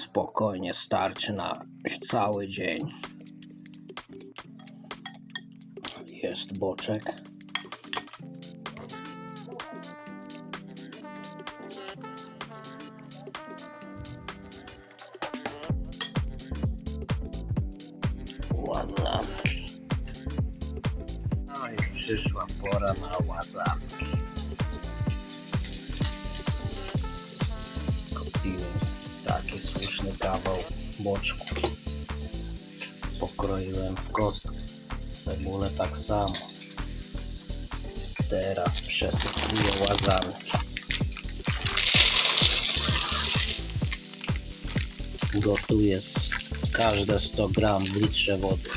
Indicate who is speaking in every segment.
Speaker 1: spokojnie starczy na cały dzień. Jest boczek. Łazanki. No i przyszła pora na łazanki. Kupiłem taki słuszny kawał boczku. Pokroiłem w kostkę. Cebulę tak samo. Teraz przesypuję łazanki. Gotuję każde 100 gram w litrze wody.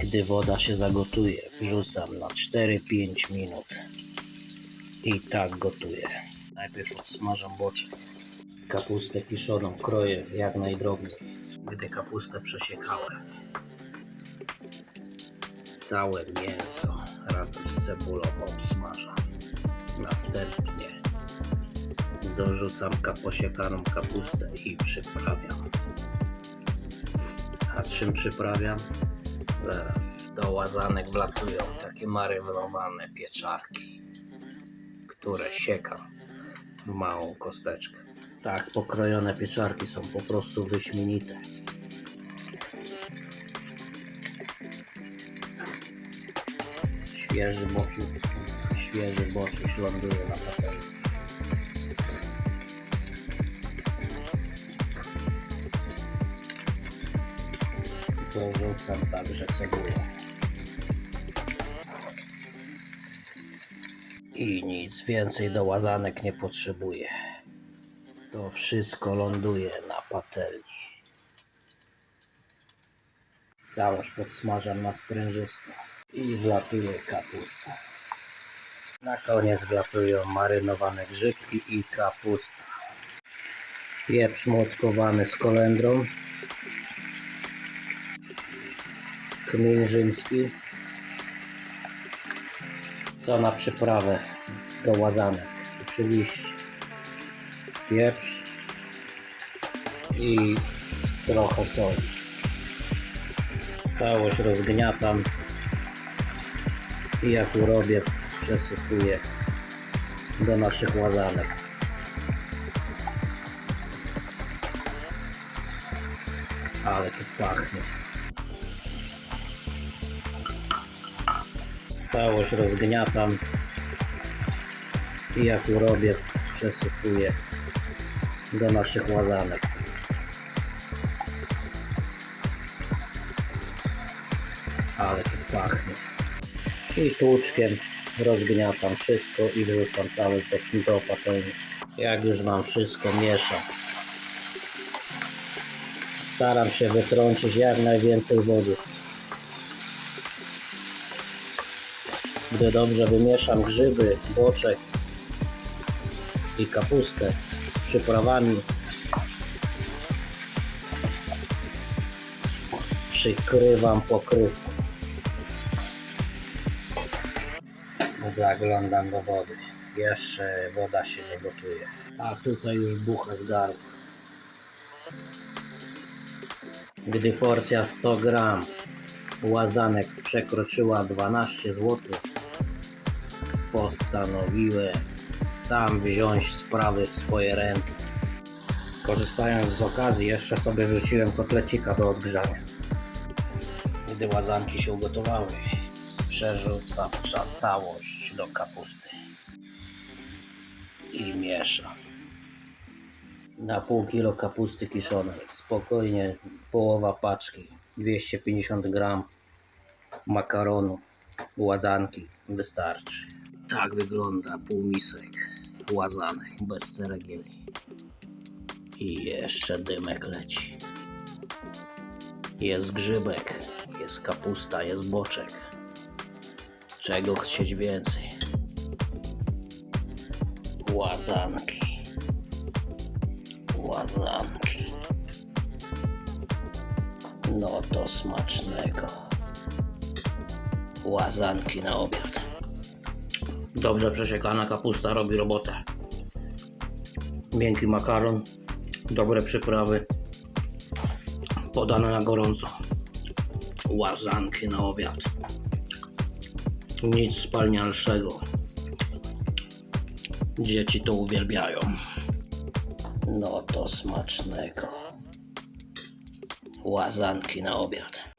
Speaker 1: Gdy woda się zagotuje, wrzucam na 4-5 minut. I tak gotuję. Najpierw odsmażam boczek. Kapustę kiszoną kroję jak najdrobniej. Gdy kapustę przesiekałem, całe mięso razem z cebulą obsmażam. Następnie dorzucam ka- posiekaną kapustę i przyprawiam. A czym przyprawiam? Zaraz do łazanek wlatują takie marynowane pieczarki, które siekam małą kosteczkę. Tak, pokrojone pieczarki są po prostu wyśmienite. Świeży boczuś, świeży boczuś ląduje na patelni. Dorzucam także cebulę. I nic więcej do łazanek nie potrzebuję. To wszystko ląduje na patelni. Całość podsmażam na sprężysto i wlatuje kapusta. Na koniec wlatują marynowane grzybki i kapusta. Pieprz młotkowany z kolendrą. Kmin rzymski. Co na przyprawę do łazanek. Oczywiście pieprz i trochę soli. Całość rozgniatam i jak urobię przesypuję do naszych łazanek. Ale tu pachnie. Całość rozgniatam i jak urobię przesypuję do naszych łazanek. Ale to pachnie. I tłuczkiem rozgniatam wszystko i wrzucam całość do, do patelni. Jak już mam wszystko, mieszam. Staram się wytrącić jak najwięcej wody. Gdy dobrze wymieszam grzyby, boczek i kapustę z przyprawami, przykrywam pokrywką. Zaglądam do wody. Jeszcze woda się nie gotuje. A tutaj już bucha z gardła. Gdy porcja 100 gram łazanek przekroczyła 12 zł, postanowiłem sam wziąć sprawy w swoje ręce. Korzystając z okazji, jeszcze sobie wrzuciłem kotlecika do odgrzania. Gdy łazanki się ugotowały, przerzucam całość do kapusty i mieszam. Na pół kilo kapusty kiszonej, spokojnie połowa paczki, 250 gram makaronu, łazanki wystarczy. Tak wygląda półmisek łazanek bez ceregieli. I jeszcze dymek leci. Jest grzybek, jest kapusta, jest boczek. Czego chcieć więcej? Łazanki. Łazanki. No to smacznego. Łazanki na obiad. Dobrze przesiekana kapusta robi robotę. Miękki makaron Dobre przyprawy. Podane na gorąco. Łazanki na obiad. Nic spalnialszego. Dzieci to uwielbiają. No to smacznego. Łazanki na obiad.